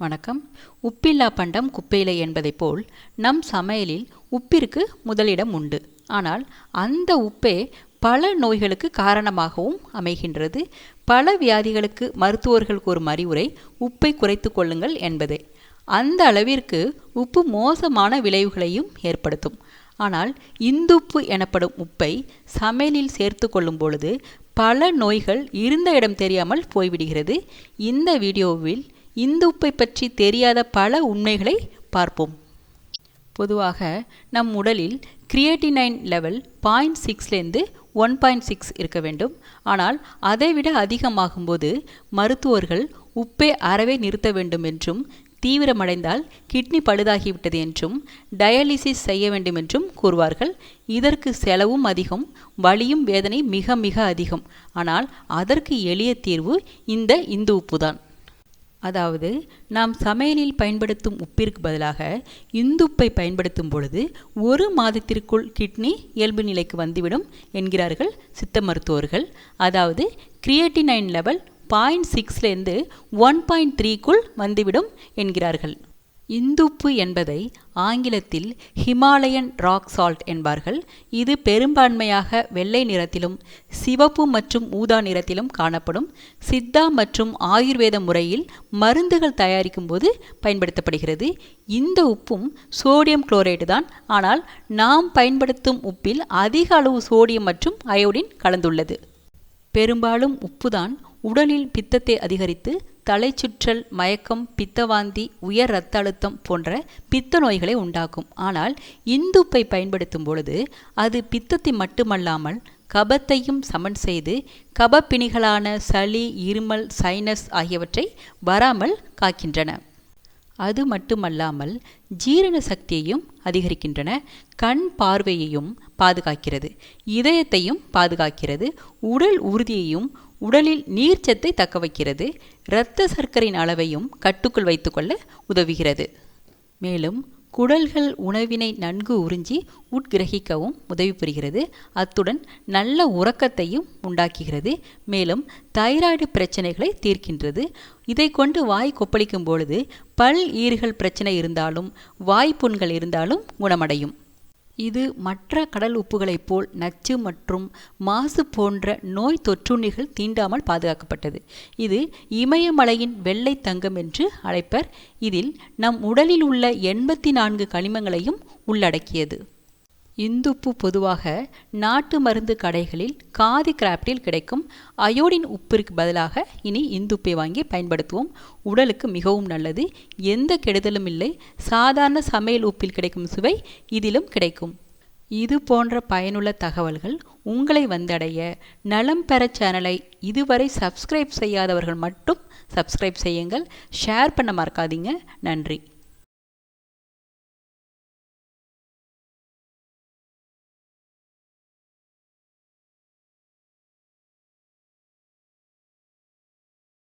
வணக்கம். உப்பில்லா பண்டம் குப்பையிலை என்பதைப் போல் நம் சமையலில் உப்பிற்கு முதலிடம் உண்டு. ஆனால் அந்த உப்பே பல நோய்களுக்கு காரணமாகவும் அமைகின்றது. பல வியாதிகளுக்கு மருத்துவர்கள் கூறும் அறிவுரை உப்பை குறைத்து கொள்ளுங்கள் என்பதே. அந்த அளவிற்கு உப்பு மோசமான விளைவுகளையும் ஏற்படுத்தும். ஆனால் இந்துப்பு எனப்படும் உப்பை சமையலில் சேர்த்து கொள்ளும் பொழுது பல நோய்கள் இருந்த இடம் தெரியாமல் போய்விடுகிறது. இந்த வீடியோவில் இந்து உப்பை பற்றி தெரியாத பல உண்மைகளை பார்ப்போம். பொதுவாக நம் உடலில் கிரியேட்டினைன் லெவல் பாயிண்ட் சிக்ஸ்லேருந்து ஒன் பாயிண்ட் சிக்ஸ் இருக்க வேண்டும். ஆனால் அதைவிட அதிகமாகும்போது மருத்துவர்கள் உப்பை அறவே நிறுத்த வேண்டும் என்றும் தீவிரமடைந்தால் கிட்னி பழுதாகிவிட்டது என்றும் டயாலிசிஸ் செய்ய வேண்டும் என்றும் கூறுவார்கள். இதற்கு செலவும் அதிகம் வலியும் வேதனை மிக மிக அதிகம். ஆனால் அதற்கு எளிய தீர்வு இந்த இந்து உப்பு தான் அதாவது நாம் சமையலில் பயன்படுத்தும் உப்பிற்கு பதிலாக இந்துப்பை பயன்படுத்தும் பொழுது ஒரு மாதத்திற்குள் கிட்னி இயல்பு நிலைக்கு வந்துவிடும் என்கிறார்கள் சித்த மருத்துவர்கள். அதாவது கிரியேட்டினைன் லெவல் பாயிண்ட் சிக்ஸ்லேருந்து ஒன் பாயிண்ட் த்ரீக்குள் வந்துவிடும் என்கிறார்கள். இந்துப்பு என்பதை ஆங்கிலத்தில் ஹிமாலயன் ராக் சால்ட் என்பார்கள். இது பெரும்பான்மையாக வெள்ளை நிறத்திலும் சிவப்பு மற்றும் ஊதா நிறத்திலும் காணப்படும். சித்தா மற்றும் ஆயுர்வேத முறையில் மருந்துகள் தயாரிக்கும் போது பயன்படுத்தப்படுகிறது. இந்த உப்பும் சோடியம் குளோரைடு தான். ஆனால் நாம் பயன்படுத்தும் உப்பில் அதிக அளவு சோடியம் மற்றும் அயோடின் கலந்துள்ளது. பெரும்பாலும் உப்புதான் உடலில் பித்தத்தை அதிகரித்து தலை சுற்றல் மயக்கம் பித்தவாந்தி உயர் இரத்த அழுத்தம் போன்ற பித்த நோய்களை உண்டாக்கும். ஆனால் இந்துப்பை பயன்படுத்தும் பொழுது அது பித்தத்தை மட்டுமல்லாமல் கபத்தையும் சமன் செய்து கபப்பிணிகளான சளி இருமல் சைனஸ் ஆகியவற்றை வராமல் காக்கின்றன. அது மட்டுமல்லாமல் ஜீரண சக்தியையும் அதிகரிக்கின்றன. கண் பார்வையையும் பாதுகாக்கிறது. இதயத்தையும் பாதுகாக்கிறது. உடல் உறுதியையும் உடலில் நீர்ச்சத்தை தக்க வைக்கிறது. இரத்த சர்க்கரையின் அளவையும் கட்டுக்குள் வைத்துக்கொள்ள உதவுகிறது. மேலும் குடல்கள் உணவினை நன்கு உறிஞ்சி உட்கிரகிக்கவும் உதவி புரிகிறது. அத்துடன் நல்ல உறக்கத்தையும் உண்டாக்குகிறது. மேலும் தைராய்டு பிரச்சனைகளை தீர்க்கின்றது. இதை கொண்டு வாய் கொப்பளிக்கும் பொழுது பல் ஈறுகள் பிரச்சனை இருந்தாலும் வாய்ப்புண்கள் இருந்தாலும் குணமடையும். இது மற்ற கடல் உப்புகளைப் போல் நச்சு மற்றும் மாசு போன்ற நோய் தொற்றுண்ணிகள் தீண்டாமல் பாதுகாக்கப்பட்டது. இது இமயமலையின் வெள்ளை தங்கம் என்று அழைப்பர். இதில் நம் உடலில் உள்ள எண்பத்தி நான்கு கனிமங்களையும் உள்ளடக்கியது. இந்துப்பு பொதுவாக நாட்டு மருந்து கடைகளில் காதி கிராப்டில் கிடைக்கும். அயோடின் உப்பிற்கு பதிலாக இனி இந்துப்பை வாங்கி பயன்படுத்துவோம். உடலுக்கு மிகவும் நல்லது. எந்த கெடுதலும் இல்லை. சாதாரண சமையல் உப்பில் கிடைக்கும் சுவை இதிலும் கிடைக்கும். இது போன்ற பயனுள்ள தகவல்கள் உங்களை வந்தடைய. நலம் பெற சேனலை இதுவரை சப்ஸ்கிரைப் செய்யாதவர்கள் மட்டும் சப்ஸ்கிரைப் செய்யுங்கள். ஷேர் பண்ண மறக்காதீங்க. நன்றி.